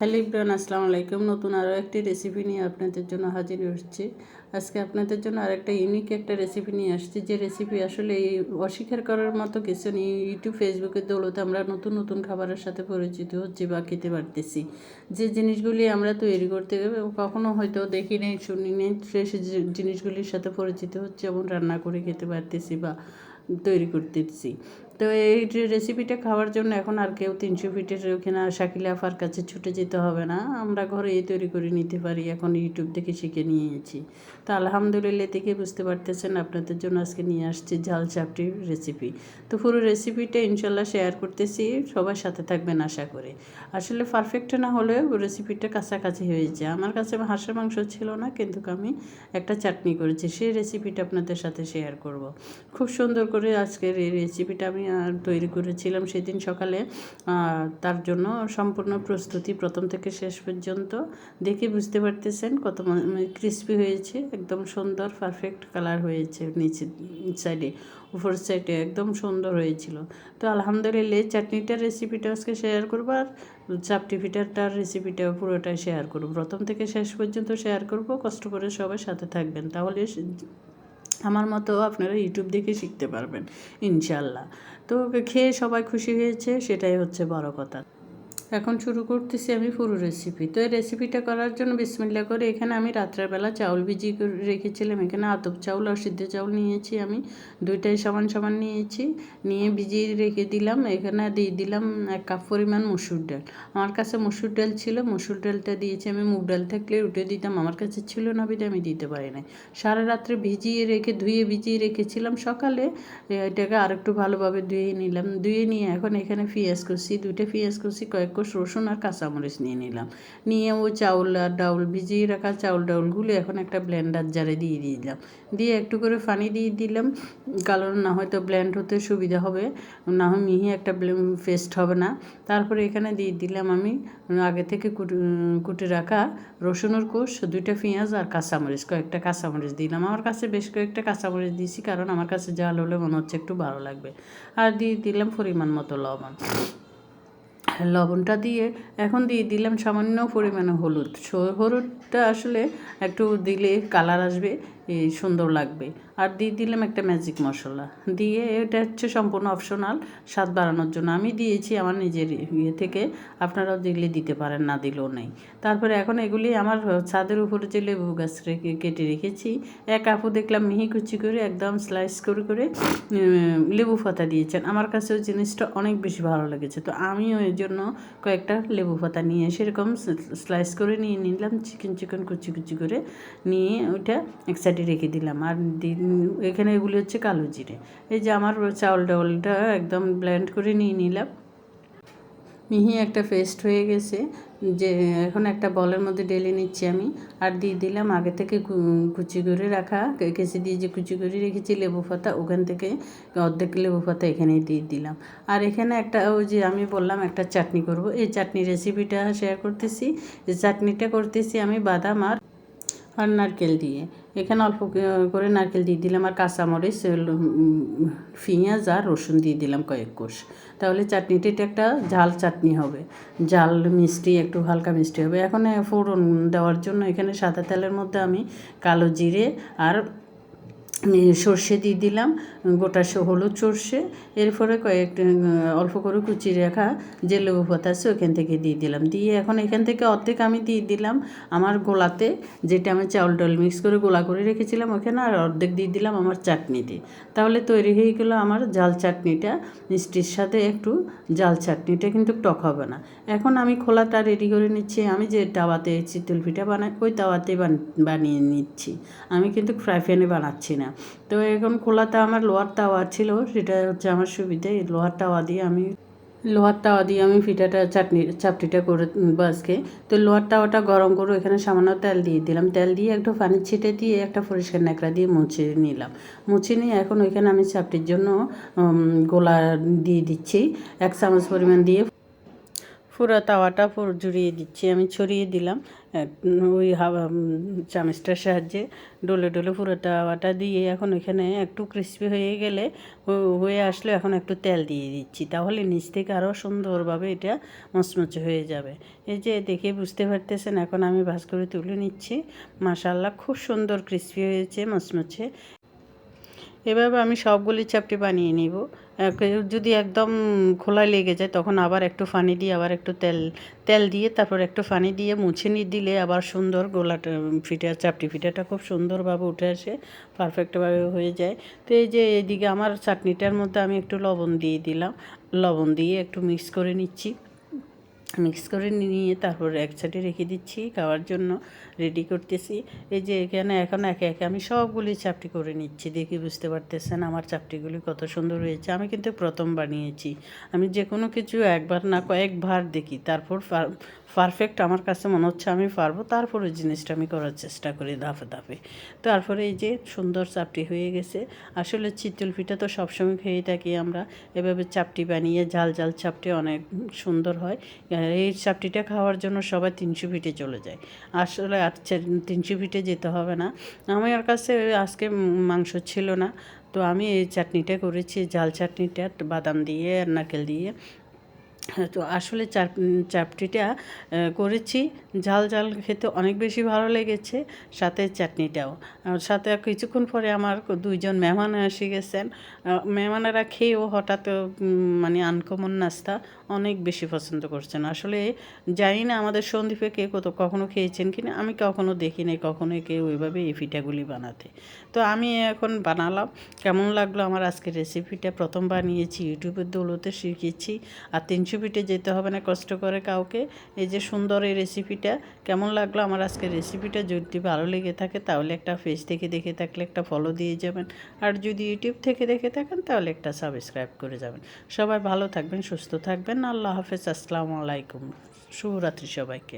Hello Ibran আসসালামু আলাইকুম। নতুন আরও একটি রেসিপি নিয়ে আপনাদের জন্য হাজির হচ্ছি। আজকে আপনাদের জন্য আরেকটা ইউনিক একটা রেসিপি নিয়ে আসছি। যে রেসিপি আসলে এই অস্বীকার করার মতো কিছু নেই। ইউটিউব ফেসবুকের দৌলতে আমরা নতুন নতুন খাবারের সাথে পরিচিত হচ্ছি বা খেতে পারতেছি। যে জিনিসগুলি আমরা তৈরি করতে কখনো হয়তো দেখি নেই, শুনি নেই ফ্রেশ জিনিসগুলির সাথে পরিচিত হচ্ছে এবং রান্না করে খেতে পারতেছি বা তৈরি করতেছি। তো এই রেসিপিটা খাওয়ার জন্য এখন আর কেউ তিনশো ফিটের ওখানে শাকিলা আফার কাছে ছুটে যেতে হবে না। আমরা ঘরেই তৈরি করে নিতে পারি, এখন ইউটিউব থেকে শিখে নিয়েছি। তো আলহামদুলিল্লাহ থেকে বুঝতে পারতেছেন? আপনাদের জন্য আজকে নিয়ে আসছি ঝাল চাপটির রেসিপি তো পুরো রেসিপিটা ইনশাল্লাহ শেয়ার করতেছি, সবার সাথে থাকবেন আশা করে। আসলে পারফেক্ট না হলেও রেসিপিটা কাছাকাছি হয়েছে। আমার কাছে হাঁসের মাংস ছিল না, কিন্তু আমি একটা চাটনি করেছি, সেই রেসিপিটা আপনাদের সাথে শেয়ার করব। খুব সুন্দর করে আজকের এই রেসিপিটা আমি তৈরি করেছিলাম সেদিন সকালে। তার জন্য সম্পূর্ণ প্রস্তুতি প্রথম থেকে শেষ পর্যন্ত। দেখে বুঝতে পারতেছেন কত ক্রিস্পি হয়েছে, একদম সুন্দর পারফেক্ট কালার হয়েছে নিচে সাইডে উপর সাইডে একদম সুন্দর হয়েছিল। তো আলহামদুলিল্লাহ চাটনিটার রেসিপিটা আজকে শেয়ার করব আর চাপটি ফিটারটার রেসিপিটা পুরোটাই শেয়ার করব। প্রথম থেকে শেষ পর্যন্ত শেয়ার করব, কষ্ট করে সবাই সাথে থাকবেন। তাহলে আমার মতো আপনারা ইউটিউব দেখে শিখতে পারবেন, ইনশাল্লাহ। তো খেয়ে সবাই খুশি হয়েছে, সেটাই হচ্ছে বড় কথা। এখন শুরু করতেছি আমি পুরো রেসিপি তো এই রেসিপিটা করার জন্য বিসমিল্লা করে এখানে আমি রাত্রেবেলা চাউল ভিজিয়ে রেখেছিলাম। এখানে আতপ চাউল আর সিদ্ধ চাউল নিয়েছি আমি। দুইটাই সমান সমান নিয়েছি। নিয়ে ভিজিয়ে রেখে দিলাম। এখানে দিয়ে দিলাম এক কাপ পরিমাণ মসুর ডাল। আমার কাছে মসুর ডাল ছিল। মসুর ডালটা দিয়েছি আমি। মুগ ডাল থাকলে উঠে দিতাম। আমার কাছে ছিল না বিধে আমি দিতে পারি নাই। সারা রাত্রে ভিজিয়ে রেখে, ধুয়ে ভিজিয়ে রেখেছিলাম। সকালে এটাকে আরেকটু ভালোভাবে ধুয়ে নিলাম। ধুয়ে নিয়ে এখন এখানে পেঁয়াজ করছি দুইটা পেঁয়াজ করছি কয়েক কোষ রসুন আর কাঁচামরিচ নিয়ে নিলাম। নিয়ে ও চাউল আর ডাউল, ভিজিয়ে রাখা চাউল ডাউলগুলো এখন একটা ব্লেন্ডার জারে দিয়ে দিলাম। দিয়ে একটু করে পানি দিয়ে দিলাম, কারণ না হয়তো ব্লেন্ড হতে সুবিধা হবে, না হয় মিহি একটা পেস্ট হবে না। তারপরে এখানে দিয়ে দিলাম আমি আগে থেকে কুটে রাখা রসুনের কোষ, দুইটা পেঁয়াজ আর কাঁচামরিচ, কয়েকটা কাঁচামরিচ দিলাম। আমার কাছে বেশ কয়েকটা কাঁচামরিচ দিয়েছি কারণ আমার কাছে জাল হলে মনে হচ্ছে একটু ভালো লাগবে। আর দিয়ে দিলাম পরিমাণ মতো লবণ। লবণটা দিয়ে এখন দিয়ে দিলাম সামান্য পরিমাণে হলুদ। হলুদটা আসলে একটু দিলে কালার আসবে। সুন্দর লাগবে। আর দিয়ে দিলাম একটা ম্যাজিক মশলা। দিয়ে এটা হচ্ছে সম্পূর্ণ অপশনাল স্বাদ বাড়ানোর জন্য। আমি দিয়েছি আমার নিজের ইয়ে থেকে, আপনারাও দিলে দিতে পারেন, না দিলেও নেই। তারপরে এখন এগুলি আমার ছাদের উপরে যে লেবু গাছ কেটে রেখেছি, এক আপু দেখলাম মিহি কুচি করে একদম স্লাইস করে করে লেবু পাতা দিয়েছেন। আমার কাছে ওই জিনিসটা অনেক বেশি ভালো লেগেছে। তো আমিও এর জন্য কয়েকটা লেবু পাতা নিয়ে সেরকম স্লাইস করে নিয়ে নিলাম, চিকেন চিকেন কুচি কুচি করে নিয়ে ওইটা এক সাইডে রেখে দিলাম। আর এখানে এগুলি হচ্ছে কালো জিরে। এই যে আমার চাউল ডাউলটা একদম ব্লেন্ড করে নিয়ে নিলাম। মিহি একটা পেস্ট হয়ে গেছে, যে এখন একটা বলের মধ্যে ডেলে নিচ্ছি আমি। আর দিয়ে দিলাম আগে থেকে কুচি করে রাখা কেসে দিয়ে যে কুচি করে রেখেছি লেবু পাতা, ওখান থেকে অর্ধেক লেবু পাতা এখানে দিয়ে দিলাম। আর এখানে একটা ওই যে আমি বললাম একটা চাটনি করব। এই চাটনি রেসিপিটা শেয়ার করতেছি। এই চাটনিটা করতেছি আমি বাদাম আর আর নারকেল দিয়ে। এখানে অল্প করে নারকেল দিয়ে দিলাম আর কাঁচামরিচ পেঁয়াজ আর রসুন দিয়ে দিলাম কয়েক কোষ। তাহলে চাটনিটা এটা একটা ঝাল চাটনি হবে। ঝাল মিষ্টি, একটু হালকা মিষ্টি হবে। এখন ফোড়ন দেওয়ার জন্য এখানে সাদা তেলের মধ্যে আমি কালো জিরে আর সর্ষে দিয়ে দিলাম, গোটা হলুদ সর্ষে, এরপরে কয়েক অল্প করে কুচি রাখা যে লেবু পাতা আছে ওখান থেকে দিয়ে দিলাম। দিয়ে এখন এখান থেকে অর্ধেক আমি দিয়ে দিলাম আমার গোলাতে, যেটা আমি চাউল ডাল মিক্স করে গোলা করে রেখেছিলাম ওখানে আর অর্ধেক দিয়ে দিলাম আমার চাটনিতে। তাহলে তৈরি হয়ে গেলো আমার জাল চাটনিটা। মিষ্টির সাথে একটু জাল চাটনিটা কিন্তু টক হবে না। এখন আমি খোলাটা রেডি করে নিচ্ছি। আমি যে তাওয়াতে চিতল পিঠা বানাই, ওই তাওয়াতেই বানিয়ে নিচ্ছি। আমি কিন্তু ফ্রাই প্যানে বানাচ্ছি না। তো এখন খোলাতে আমার লোহার তাওয়া ছিল, সেটা হচ্ছে আমার সুবিধে। লোহার তাওয়া দিয়ে আমি, লোহার তাওয়া দিয়ে আমি ফিটাটা, চাটনি চাপটিটা করে আজকে। তো লোহার তাওয়াটা গরম করে এখানে সামান্য তেল দিয়ে দিলাম। তেল দিয়ে একটু পানি ছিটে দিয়ে একটা পরিষ্কার ন্যাকড়া দিয়ে মুছে নিলাম। মুছে নিয়ে এখন ওইখানে আমি চাপটির জন্য গোলা দিয়ে দিচ্ছি। এক চামচ পরিমাণ দিয়ে পুরো তাওয়াটা পুরো জুড়িয়ে দিচ্ছি, আমি ছড়িয়ে দিলাম। ওই হাওয়া চামচটার সাহায্যে ডলে ডলে পুরো তাওয়াটা দিয়ে এখন ওইখানে একটু ক্রিস্পি হয়ে গেলে হয়ে আসলে এখন একটু তেল দিয়ে দিচ্ছি, তাহলে নিচ থেকে আরও সুন্দরভাবে এটা মচমচে হয়ে যাবে। এই যে দেখে বুঝতে পারতেছেন, এখন আমি ভাজ করে তুলে নিচ্ছি। মাশাল্লাহ খুব সুন্দর ক্রিস্পি হয়েছে, মচমচে। এভাবে আমি সবগুলি চাপটি বানিয়ে নিব। যদি একদম খোলায় লেগে যায়, তখন আবার একটু ফানি দিয়ে, আবার একটু তেল তেল দিয়ে, তারপর একটু ফানি দিয়ে মুছে নিয়ে দিলে আবার সুন্দর গোলাটা ফিটা চাপটি ফিটাটা খুব সুন্দরভাবে উঠে আসে পারফেক্টভাবে হয়ে যায়। তো এই যে এদিকে আমার চাটনিটার মধ্যে আমি একটু লবণ দিয়ে দিলাম। লবণ দিয়ে একটু মিক্স করে নিচ্ছি। মিক্স করে নিয়ে তারপর এক সাইডে রেখে দিচ্ছি খাওয়ার জন্য রেডি করতেছি। এই যে এখানে এখন একে একে আমি সবগুলি চাপটি করে নিচ্ছি, দেখি বুঝতে পারতেছেন আমার চাপটিগুলি কত সুন্দর হয়েছে। আমি কিন্তু প্রথম বানিয়েছি। আমি যে কোনো কিছু একবার না কয়েকবার দেখি, তারপর পারফেক্ট আমার কাছে মনে হচ্ছে আমি পারব, তারপর ওই জিনিসটা আমি করার চেষ্টা করি ধাপে ধাপে। তারপরে এই যে সুন্দর চাপটি হয়ে গেছে। আসলে চিতল পিঠা তো সবসময় খেয়ে থাকি আমরা। এভাবে চাপটি বানিয়ে ঝাল ঝাল চাপটি অনেক সুন্দর হয়। এই চাপটিটা খাওয়ার জন্য সবাই তিনশো ফিটে চলে যায়। আসলে আর তিনশো ফিটে যেতে হবে না। আমার কাছে আজকে মাংস ছিল না। তো আমি এই চাটনিটা করেছি, ঝাল চাটনিটা, বাদাম দিয়ে আর নারকেল দিয়ে। তো আসলে চাপ চাপটিটা করেছি। ঝাল ঝাল খেতে অনেক বেশি ভালো লেগেছে, সাথে চাটনিটাও। সাথে কিছুক্ষণ পরে আমার দুইজন মেহমান এসে গেছেন। মেহমানেরা খেয়েও হঠাৎ মানে আনকমন নাস্তা অনেক বেশি পছন্দ করছেন। আসলে জানি না আমাদের সন্দীপে কে কত, কখনো খেয়েছেন কিনা, আমি কখনো দেখিনি কখনো কেউ ওইভাবে এই পিঠাগুলি বানাতে। তো আমি এখন বানালাম। কেমন লাগল আমার আজকের রেসিপিটা প্রথম বানিয়েছি, ইউটিউবের দৌলতে শিখেছি, আর তিনশো পিঠে যেতে হবে না, কষ্ট করে কাউকে। এই যে সুন্দর এই রেসিপিটা কেমন লাগল? আমার আজকের রেসিপিটা যদি ভালো লেগে থাকে, তাহলে একটা ফেস থেকে দেখে থাকলে একটা ফলো দিয়ে যাবেন। আর যদি ইউটিউব থেকে দেখে থাকেন, তাহলে একটা সাবস্ক্রাইব করে যাবেন। সবাই ভালো থাকবেন, সুস্থ থাকবেন। আল্লাহ হাফেজ, আসসালামু আলাইকুম। শুভরাত্রি সবাইকে।